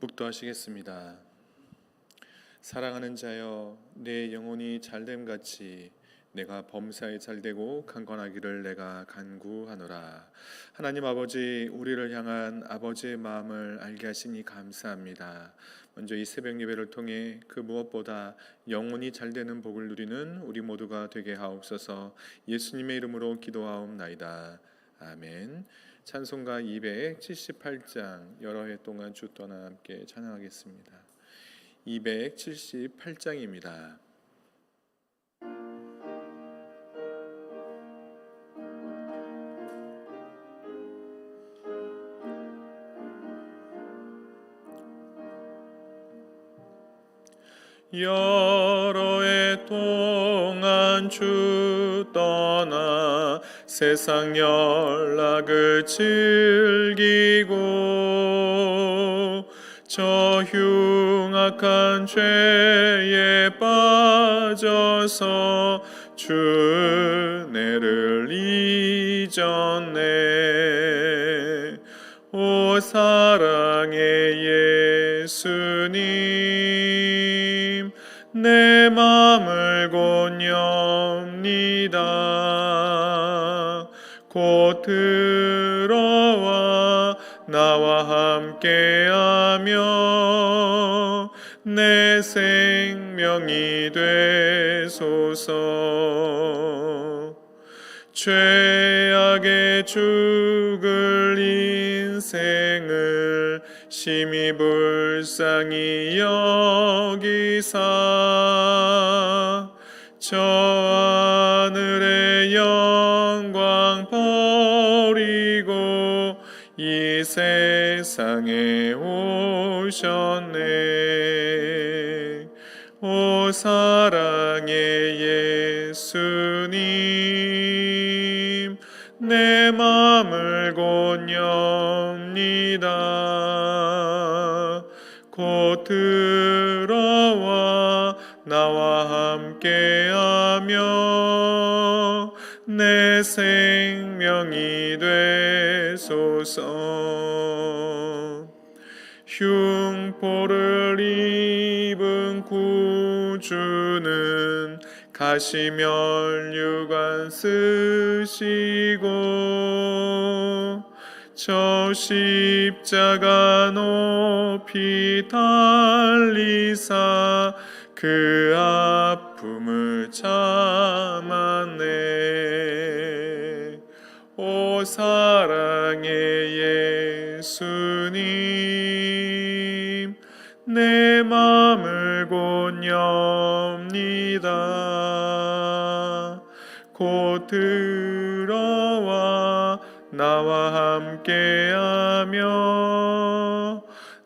묵도하시겠습니다. 사랑하는 자여 내 영혼이 잘됨 같이 내가 범사에 잘되고 강건하기를 내가 간구하노라. 하나님 아버지 우리를 향한 아버지의 마음을 알게 하시니 감사합니다. 먼저 이 새벽 예배를 통해 그 무엇보다 영혼이 잘되는 복을 누리는 우리 모두가 되게 하옵소서. 예수님의 이름으로 기도하옵나이다. 아멘. 찬송가 278장 여러 해 동안 주 떠나 함께 찬양하겠습니다. 278장입니다. 여러 해 동안 주 떠나 세상 연락을 즐기고 저 흉악한 죄에 빠져서 주 은혜를 잊었네. 오 사랑의 예수님 내 맘을 곧엽니다 곧 들어와 나와 함께하며 내 생명이 되소서. 죄악의 죽을 인생을 심히 불쌍히 여기사. 저 세상에 오셨네. 오 사랑의 예수님 내 맘을 곧 엽니다. 곧 들어와 나와 함께하며 내 생명이 되소서 흉포를 입은 구주는 가시면류관 쓰시고 저 십자가 높이 달리사 그 아픔을 참 내 맘을 곧 엽니다. 곧 들어와 나와 함께하며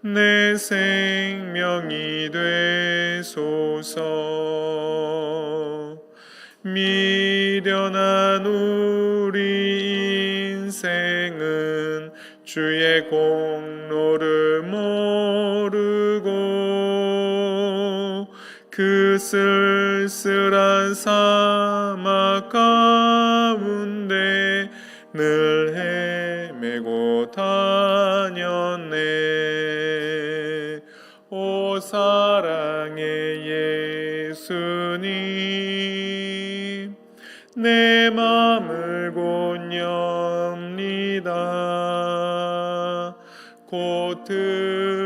내 생명이 되소서. 미련한 우리 인생은 주의 공 쓸쓸한 사막 가운데 늘 헤매고 다녔네. 오 사랑의 예수님 내 맘을 곧들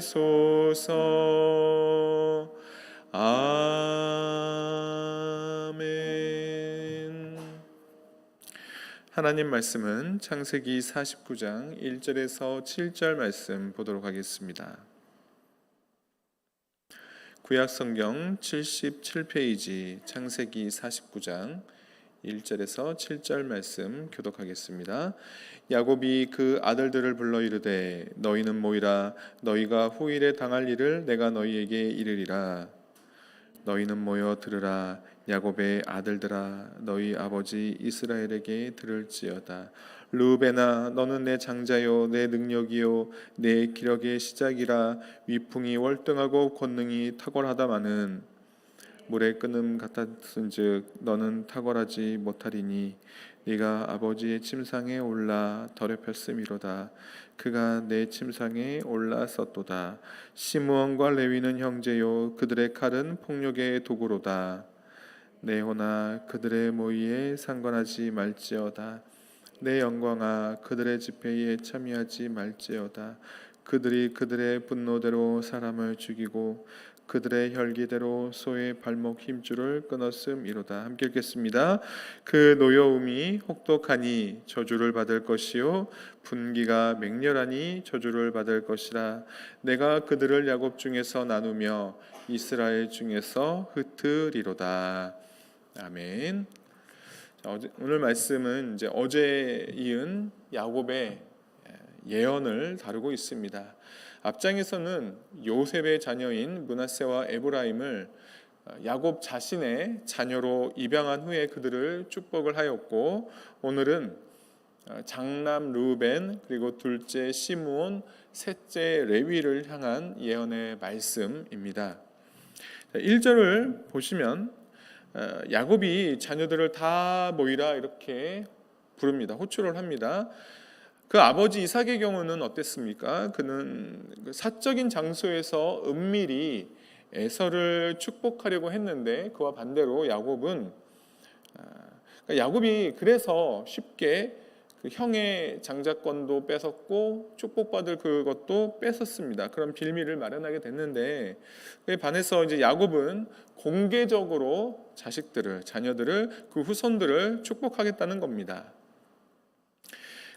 되소서 아멘 하나님 말씀은 창세기 49장 1절에서 7절 말씀 보도록 하겠습니다. 구약 성경 77페이지 창세기 49장 1절에서 7절 말씀 교독하겠습니다. 야곱이 그 아들들을 불러 이르되 너희는 모이라. 너희가 후일에 당할 일을 내가 너희에게 이르리라. 너희는 모여 들으라. 야곱의 아들들아 너희 아버지 이스라엘에게 들을지어다. 루벤아 너는 내 장자요 내 능력이요 내 기력의 시작이라. 위풍이 월등하고 권능이 탁월하다마는 물의 끊음 같았은즉 너는 탁월하지 못하리니 네가 아버지의 침상에 올라 더럽혔음이로다. 그가 내 침상에 올라섰도다. 시므온과 레위는 형제요 그들의 칼은 폭력의 도구로다. 내호나 그들의 모의에 상관하지 말지어다. 내 영광아 그들의 집회에 참여하지 말지어다. 그들이 그들의 분노대로 사람을 죽이고 그들의 혈기대로 소의 발목 힘줄을 끊었음이로다 함께 읽겠습니다 그 노여움이 혹독하니 저주를 받을 것이요 분기가 맹렬하니 저주를 받을 것이라 내가 그들을 야곱 중에서 나누며 이스라엘 중에서 흩으리로다 아멘. 자, 어제, 오늘 말씀은 이제 어제 이은 야곱의 예언을 다루고 있습니다. 앞장에서는 요셉의 자녀인 문하세와 에브라임을 야곱 자신의 자녀로 입양한 후에 그들을 축복을 하였고 오늘은 장남 루벤 그리고 둘째 시므온 셋째 레위를 향한 예언의 말씀입니다. 1절을 보시면 어, 야곱이 자녀들을 다 모이라 이렇게 부릅니다. 호출을 합니다. 그 아버지 이삭의 경우는 어땠습니까? 그는 그 사적인 장소에서 은밀히 에서를 축복하려고 했는데 그와 반대로 야곱은 아, 그러니까 야곱이 그래서 쉽게 그 형의 장자권도 뺏었고 축복받을 그것도 뺏었습니다. 그런 빌미를 마련하게 됐는데 그에 반해서 이제 야곱은 공개적으로 자식들을 자녀들을 그 후손들을 축복하겠다는 겁니다.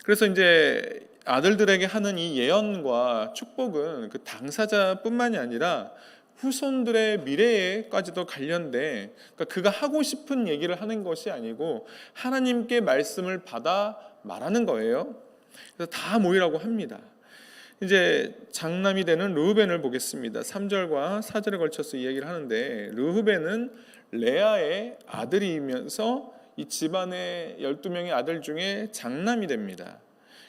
그래서 이제 아들들에게 하는 이 예언과 축복은 그 당사자뿐만이 아니라 후손들의 미래에까지도 관련돼 그러니까 그가 하고 싶은 얘기를 하는 것이 아니고 하나님께 말씀을 받아 말하는 거예요. 그래서 다 모이라고 합니다. 이제 장남이 되는 르후벤을 보겠습니다. 3절과 4절에 걸쳐서 이야기를 하는데 르후벤은 레아의 아들이면서 이 집안의 12명의 아들 중에 장남이 됩니다.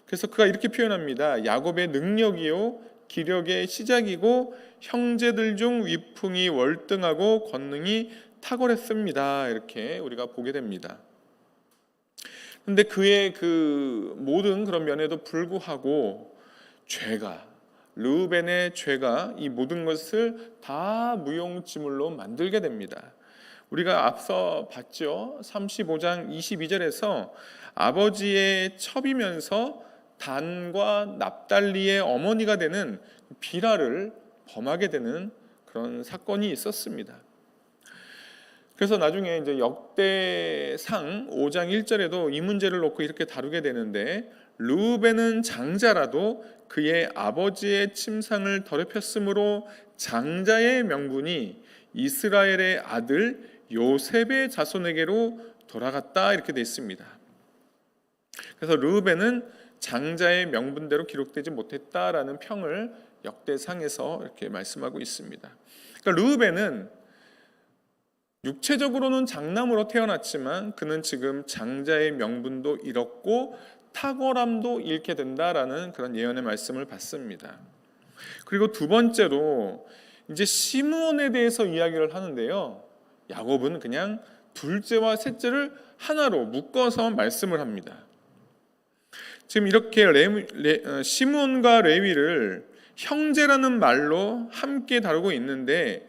그래서 그가 이렇게 표현합니다. 야곱의 능력이요 기력의 시작이고 형제들 중 위풍이 월등하고 권능이 탁월했습니다. 이렇게 우리가 보게 됩니다. 근데 그의 그 모든 그런 면에도 불구하고 죄가 르우벤의 죄가 이 모든 것을 다 무용지물로 만들게 됩니다. 우리가 앞서 봤죠. 35장 22절에서 아버지의 첩이면서 단과 납달리의 어머니가 되는 비라를 범하게 되는 그런 사건이 있었습니다. 그래서 나중에 이제 역대상 5장 1절에도 이 문제를 놓고 이렇게 다루게 되는데 루벤은 장자라도 그의 아버지의 침상을 더럽혔으므로 장자의 명분이 이스라엘의 아들 요셉의 자손에게로 돌아갔다 이렇게 돼 있습니다. 그래서 르벤은 장자의 명분대로 기록되지 못했다라는 평을 역대상에서 이렇게 말씀하고 있습니다. 그러니까 르벤은 육체적으로는 장남으로 태어났지만 그는 지금 장자의 명분도 잃었고 탁월함도 잃게 된다라는 그런 예언의 말씀을 받습니다. 그리고 두 번째로 이제 시므온에 대해서 이야기를 하는데요. 야곱은 그냥 둘째와 셋째를 하나로 묶어서 말씀을 합니다. 지금 이렇게 레, 레, 어, 시므온과 레위를 형제라는 말로 함께 다루고 있는데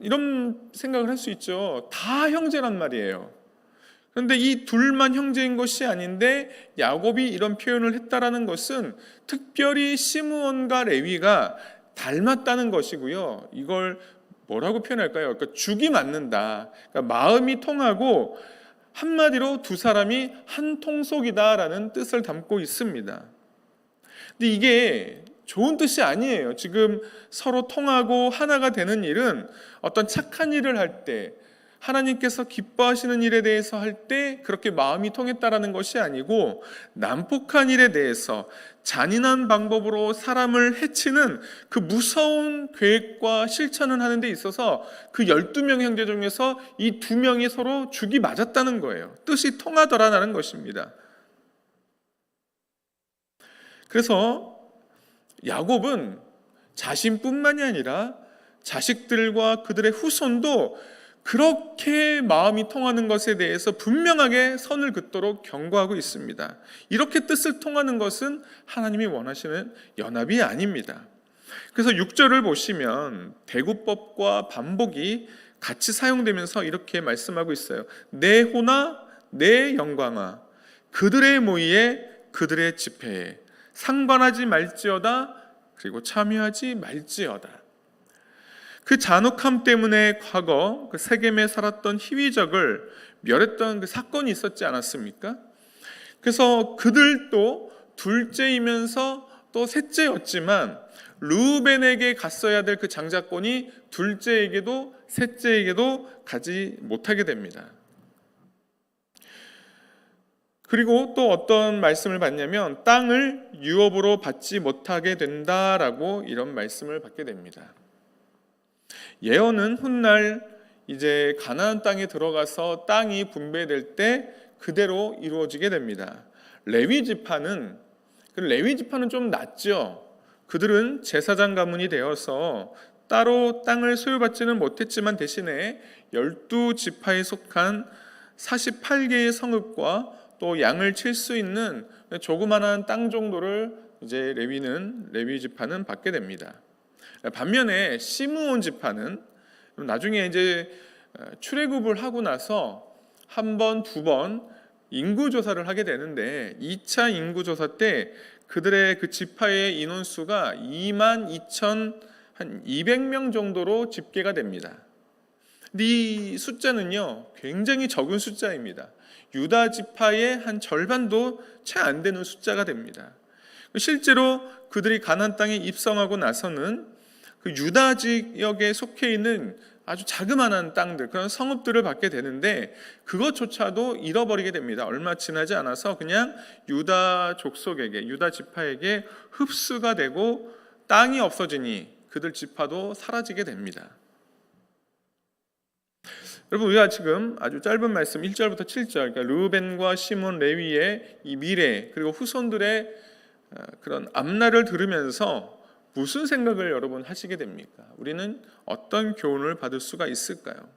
이런 생각을 할 수 있죠. 다 형제란 말이에요. 그런데 이 둘만 형제인 것이 아닌데 야곱이 이런 표현을 했다라는 것은 특별히 시므온과 레위가 닮았다는 것이고요. 이걸 뭐라고 표현할까요? 그러니까 죽이 맞는다. 그러니까 마음이 통하고 한마디로 두 사람이 한 통속이다라는 뜻을 담고 있습니다. 근데 이게 좋은 뜻이 아니에요. 지금 서로 통하고 하나가 되는 일은 어떤 착한 일을 할 때, 하나님께서 기뻐하시는 일에 대해서 할 때 그렇게 마음이 통했다라는 것이 아니고 난폭한 일에 대해서 잔인한 방법으로 사람을 해치는 그 무서운 계획과 실천을 하는 데 있어서 그 12명 형제 중에서 이 두 명이 서로 죽이 맞았다는 거예요. 뜻이 통하더라라는 것입니다. 그래서 야곱은 자신뿐만이 아니라 자식들과 그들의 후손도 그렇게 마음이 통하는 것에 대해서 분명하게 선을 긋도록 경고하고 있습니다. 이렇게 뜻을 통하는 것은 하나님이 원하시는 연합이 아닙니다. 그래서 6절을 보시면 대구법과 반복이 같이 사용되면서 이렇게 말씀하고 있어요. 내 호나 내 영광아 그들의 모의에 그들의 집회에 상관하지 말지어다 그리고 참여하지 말지어다. 그 잔혹함 때문에 과거 그 세겜에 살았던 희위적을 멸했던 그 사건이 있었지 않았습니까? 그래서 그들도 둘째이면서 또 셋째였지만 루벤에게 갔어야 될 그 장자권이 둘째에게도 셋째에게도 가지 못하게 됩니다. 그리고 또 어떤 말씀을 받냐면 땅을 유업으로 받지 못하게 된다라고 이런 말씀을 받게 됩니다. 예언은 훗날 이제 가나안 땅에 들어가서 땅이 분배될 때 그대로 이루어지게 됩니다. 레위 지파는 그 레위 지파는 좀 낫죠. 그들은 제사장 가문이 되어서 따로 땅을 소유받지는 못했지만 대신에 열두 지파에 속한 48개의 성읍과 또 양을 칠 수 있는 조그만한 땅 정도를 이제 레위는 레위 지파는 받게 됩니다. 반면에 시므온 지파는 나중에 이제 출애굽을 하고 나서 한 번, 두 번 인구 조사를 하게 되는데 2차 인구 조사 때 그들의 그 지파의 인원수가 2만 2천 한 200명 정도로 집계가 됩니다. 이 숫자는요 굉장히 적은 숫자입니다. 유다 지파의 한 절반도 채 안 되는 숫자가 됩니다. 실제로 그들이 가나안 땅에 입성하고 나서는 그 유다 지역에 속해 있는 아주 자그마한 땅들 그런 성읍들을 받게 되는데 그것조차도 잃어버리게 됩니다. 얼마 지나지 않아서 그냥 유다 족속에게 유다 지파에게 흡수가 되고 땅이 없어지니 그들 지파도 사라지게 됩니다. 여러분 우리가 지금 아주 짧은 말씀 1절부터 7절 그러니까 르벤과 시몬 레위의 이 미래 그리고 후손들의 어, 그런 앞날을 들으면서 무슨 생각을 여러분 하시게 됩니까? 우리는 어떤 교훈을 받을 수가 있을까요?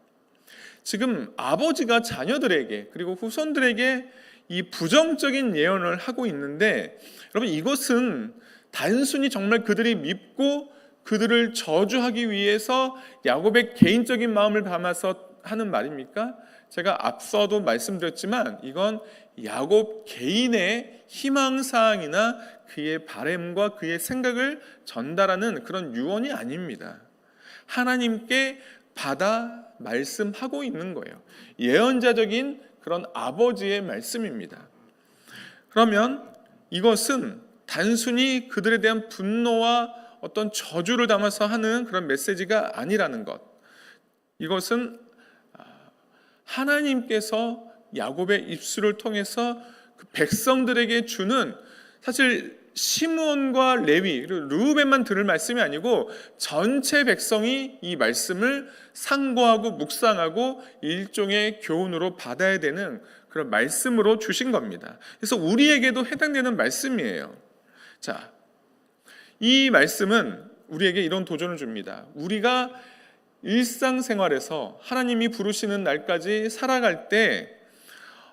지금 아버지가 자녀들에게 그리고 후손들에게 이 부정적인 예언을 하고 있는데 여러분 이것은 단순히 정말 그들이 믿고 그들을 저주하기 위해서 야곱의 개인적인 마음을 담아서 하는 말입니까? 제가 앞서도 말씀드렸지만 이건 야곱 개인의 희망 사항이나 그의 바램과 그의 생각을 전달하는 그런 유언이 아닙니다. 하나님께 받아 말씀하고 있는 거예요. 예언자적인 그런 아버지의 말씀입니다. 그러면 이것은 단순히 그들에 대한 분노와 어떤 저주를 담아서 하는 그런 메시지가 아니라는 것. 이것은 하나님께서 야곱의 입술을 통해서 그 백성들에게 주는 사실 시므온과 레위 그리고 르우벤만 들을 말씀이 아니고 전체 백성이 이 말씀을 상고하고 묵상하고 일종의 교훈으로 받아야 되는 그런 말씀으로 주신 겁니다. 그래서 우리에게도 해당되는 말씀이에요. 자, 이 말씀은 우리에게 이런 도전을 줍니다. 우리가 일상생활에서 하나님이 부르시는 날까지 살아갈 때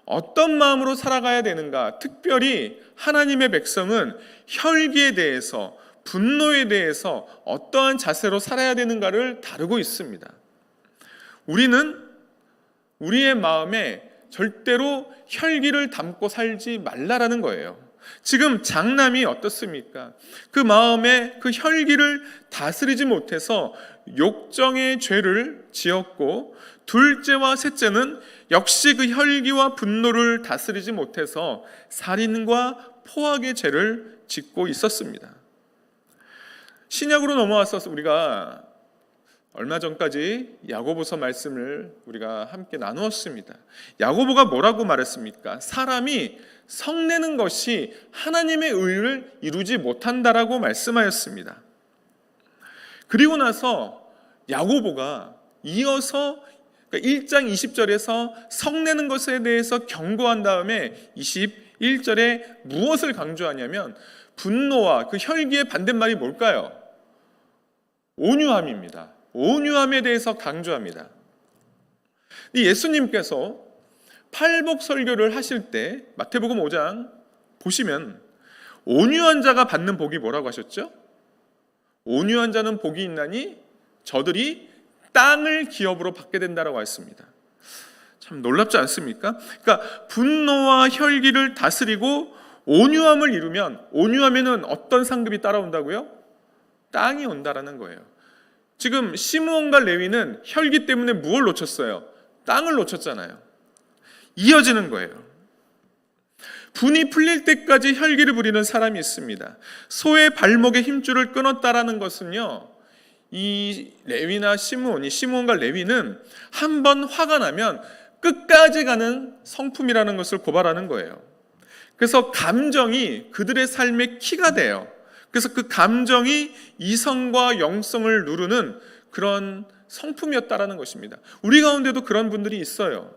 어떤 마음으로 살아가야 되는가? 특별히 하나님의 백성은 혈기에 대해서 분노에 대해서 어떠한 자세로 살아야 되는가를 다루고 있습니다. 우리는 우리의 마음에 절대로 혈기를 담고 살지 말라라는 거예요. 지금 장남이 어떻습니까? 그 마음에 그 혈기를 다스리지 못해서 욕정의 죄를 지었고 둘째와 셋째는 역시 그 혈기와 분노를 다스리지 못해서 살인과 포악의 죄를 짓고 있었습니다. 신약으로 넘어와서 우리가 얼마 전까지 야고보서 말씀을 우리가 함께 나누었습니다. 야고보가 뭐라고 말했습니까? 사람이 성내는 것이 하나님의 의를 이루지 못한다라고 말씀하였습니다. 그리고 나서 야고보가 이어서 1장 그러니까 20절에서 성내는 것에 대해서 경고한 다음에 21절에 무엇을 강조하냐면 분노와 그 혈기의 반대말이 뭘까요? 온유함입니다. 온유함에 대해서 강조합니다. 이 예수님께서 팔복 설교를 하실 때 마태복음 5장 보시면 온유한 자가 받는 복이 뭐라고 하셨죠? 온유한 자는 복이 있나니 저들이 땅을 기업으로 받게 된다라고 했습니다. 참 놀랍지 않습니까? 그러니까 분노와 혈기를 다스리고 온유함을 이루면 온유하면은 어떤 상급이 따라온다고요? 땅이 온다라는 거예요. 지금 시므온과 레위는 혈기 때문에 무엇을 놓쳤어요? 땅을 놓쳤잖아요. 이어지는 거예요. 분이 풀릴 때까지 혈기를 부리는 사람이 있습니다. 소의 발목의 힘줄을 끊었다라는 것은요. 이 레위나 시므온이 시므온과 레위는 한 번 화가 나면 끝까지 가는 성품이라는 것을 고발하는 거예요. 그래서 감정이 그들의 삶의 키가 돼요. 그래서 그 감정이 이성과 영성을 누르는 그런 성품이었다라는 것입니다. 우리 가운데도 그런 분들이 있어요.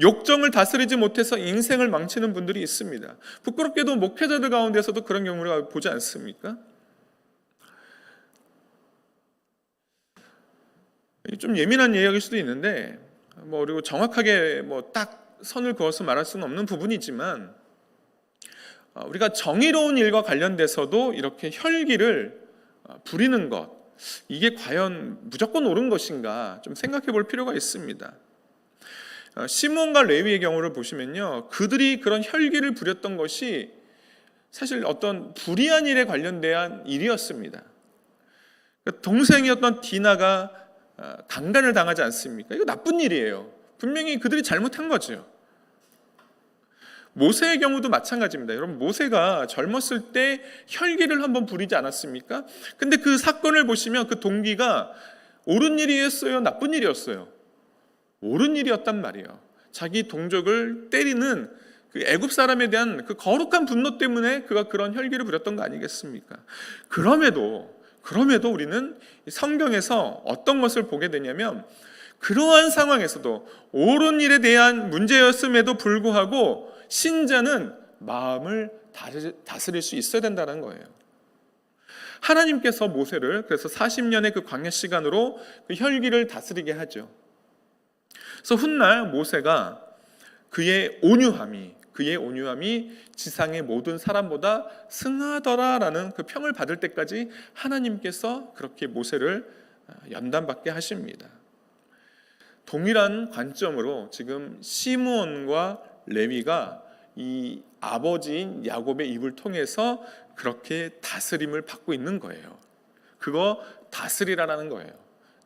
욕정을 다스리지 못해서 인생을 망치는 분들이 있습니다. 부끄럽게도 목회자들 가운데서도 그런 경우를 보지 않습니까? 좀 예민한 이야기일 수도 있는데 뭐 그리고 정확하게 뭐 딱 선을 그어서 말할 수는 없는 부분이지만 어, 우리가 정의로운 일과 관련돼서도 이렇게 혈기를 어, 부리는 것 이게 과연 무조건 옳은 것인가 좀 생각해 볼 필요가 있습니다. 어, 시몬과 레위의 경우를 보시면요. 그들이 그런 혈기를 부렸던 것이 사실 어떤 불의한 일에 관련된 일이었습니다. 그 동생이었던 디나가 강간을 당하지 않습니까? 이거 나쁜 일이에요. 분명히 그들이 잘못한 거죠. 모세의 경우도 마찬가지입니다. 여러분, 모세가 젊었을 때 혈기를 한번 부리지 않았습니까? 근데 그 사건을 보시면 그 동기가 옳은 일이었어요? 나쁜 일이었어요? 옳은 일이었단 말이에요. 자기 동족을 때리는 그 애굽 사람에 대한 그 거룩한 분노 때문에 그가 그런 혈기를 부렸던 거 아니겠습니까? 그럼에도 그럼에도 우리는 성경에서 어떤 것을 보게 되냐면 그러한 상황에서도 옳은 일에 대한 문제였음에도 불구하고 신자는 마음을 다스릴 수 있어야 된다는 거예요. 하나님께서 모세를 그래서 40년의 그 광야 시간으로 그 혈기를 다스리게 하죠. 그래서 훗날 모세가 그의 온유함이 그의 온유함이 지상의 모든 사람보다 승하더라라는 그 평을 받을 때까지 하나님께서 그렇게 모세를 연단받게 하십니다. 동일한 관점으로 지금 시므온과 레위가 이 아버지인 야곱의 입을 통해서 그렇게 다스림을 받고 있는 거예요. 그거 다스리라라는 거예요.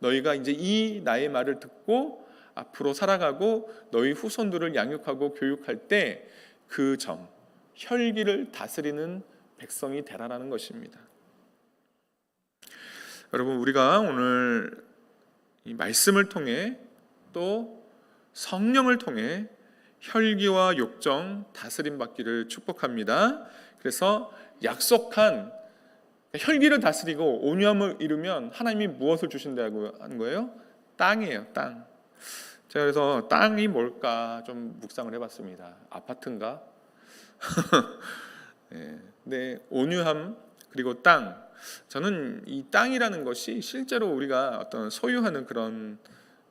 너희가 이제 이 나의 말을 듣고 앞으로 살아가고 너희 후손들을 양육하고 교육할 때 그 점, 혈기를 다스리는 백성이 되라라는 것입니다. 여러분 우리가 오늘 이 말씀을 통해 또 성령을 통해 혈기와 욕정 다스림 받기를 축복합니다. 그래서 약속한 혈기를 다스리고 온유함을 이루면 하나님이 무엇을 주신다고 하는 거예요? 땅이에요, 땅. 제가 그래서 땅이 뭘까 좀 묵상을 해봤습니다. 아파트인가? 네, 네, 온유함 그리고 땅. 저는 이 땅이라는 것이 실제로 우리가 어떤 소유하는 그런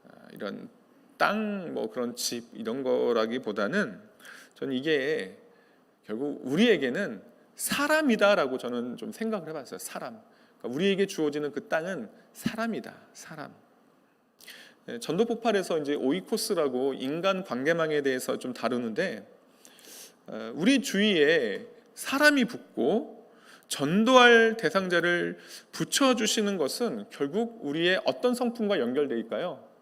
아, 이런 땅 뭐 그런 집 이런 거라기보다는 저는 이게 결국 우리에게는 사람이다라고 저는 좀 생각을 해봤어요. 사람. 그러니까 우리에게 주어지는 그 땅은 사람이다. 사람. 네, 전도 폭발에서 이제 오이코스라고 인간 관계망에 대해서 좀 다루는데 어, 우리 주위에 사람이 붙고 전도할 대상자를 붙여 주시는 것은 결국 우리의 어떤 성품과 연결돼 있까요?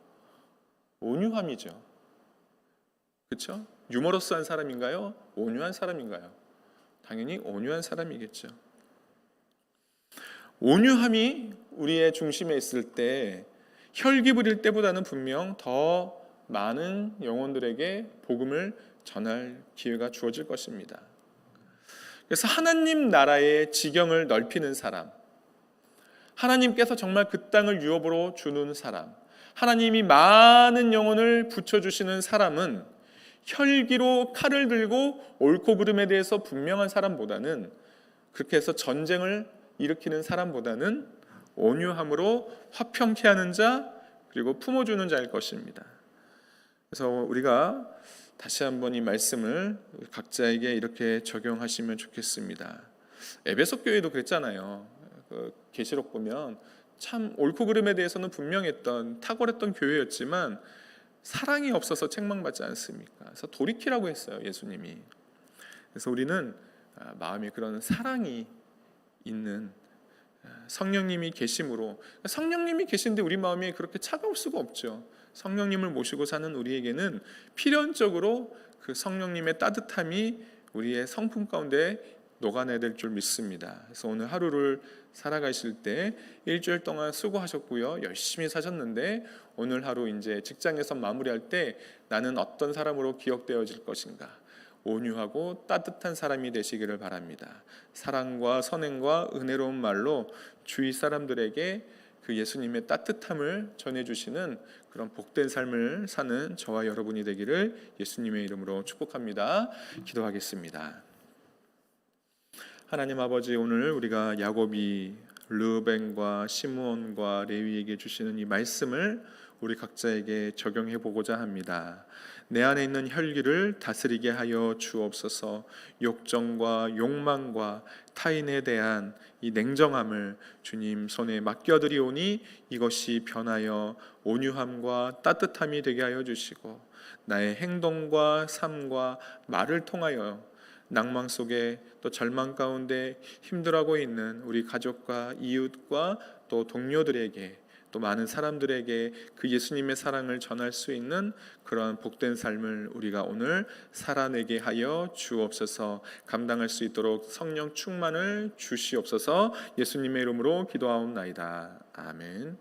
온유함이죠. 그렇죠? 유머러스한 사람인가요? 온유한 사람인가요? 당연히 온유한 사람이겠죠. 온유함이 우리의 중심에 있을 때 혈기 부릴 때보다는 분명 더 많은 영혼들에게 복음을 전할 기회가 주어질 것입니다. 그래서 하나님 나라의 지경을 넓히는 사람, 하나님께서 정말 그 땅을 유업으로 주는 사람, 하나님이 많은 영혼을 붙여주시는 사람은 혈기로 칼을 들고 옳고 그름에 대해서 분명한 사람보다는 그렇게 해서 전쟁을 일으키는 사람보다는 온유함으로 화평케 하는 자 그리고 품어주는 자일 것입니다. 그래서 우리가 다시 한번 이 말씀을 각자에게 이렇게 적용하시면 좋겠습니다. 에베소 교회도 그랬잖아요. 그 계시록 보면 참 옳고 그름에 대해서는 분명했던 탁월했던 교회였지만 사랑이 없어서 책망받지 않습니까? 그래서 돌이키라고 했어요 예수님이. 그래서 우리는 아, 마음에 그런 사랑이 있는 아, 성령님이 계심으로 성령님이 계신데 우리 마음이 그렇게 차가울 수가 없죠. 성령님을 모시고 사는 우리에게는 필연적으로 그 성령님의 따뜻함이 우리의 성품 가운데 녹아내야 될 줄 믿습니다. 그래서 오늘 하루를 살아가실 때 일주일 동안 수고하셨고요. 열심히 사셨는데 오늘 하루 이제 직장에서 마무리할 때 나는 어떤 사람으로 기억되어질 것인가? 온유하고 따뜻한 사람이 되시기를 바랍니다. 사랑과 선행과 은혜로운 말로 주위 사람들에게 그 예수님의 따뜻함을 전해주시는 그런 복된 삶을 사는 저와 여러분이 되기를 예수님의 이름으로 축복합니다. 기도하겠습니다. 하나님 아버지 오늘 우리가 야곱이 르벤과 시므온과 레위에게 주시는 이 말씀을 우리 각자에게 적용해 보고자 합니다. 내 안에 있는 혈기를 다스리게 하여 주옵소서. 욕정과 욕망과 타인에 대한 이 냉정함을 주님 손에 맡겨 드리오니 이것이 변하여 온유함과 따뜻함이 되게 하여 주시고 나의 행동과 삶과 말을 통하여 낭망 속에 또 절망 가운데 힘들어하고 있는 우리 가족과 이웃과 또 동료들에게 또 많은 사람들에게 그 예수님의 사랑을 전할 수 있는 그러한 복된 삶을 우리가 오늘 살아내게 하여 주옵소서 감당할 수 있도록 성령 충만을 주시옵소서 예수님의 이름으로 기도하옵나이다. 아멘.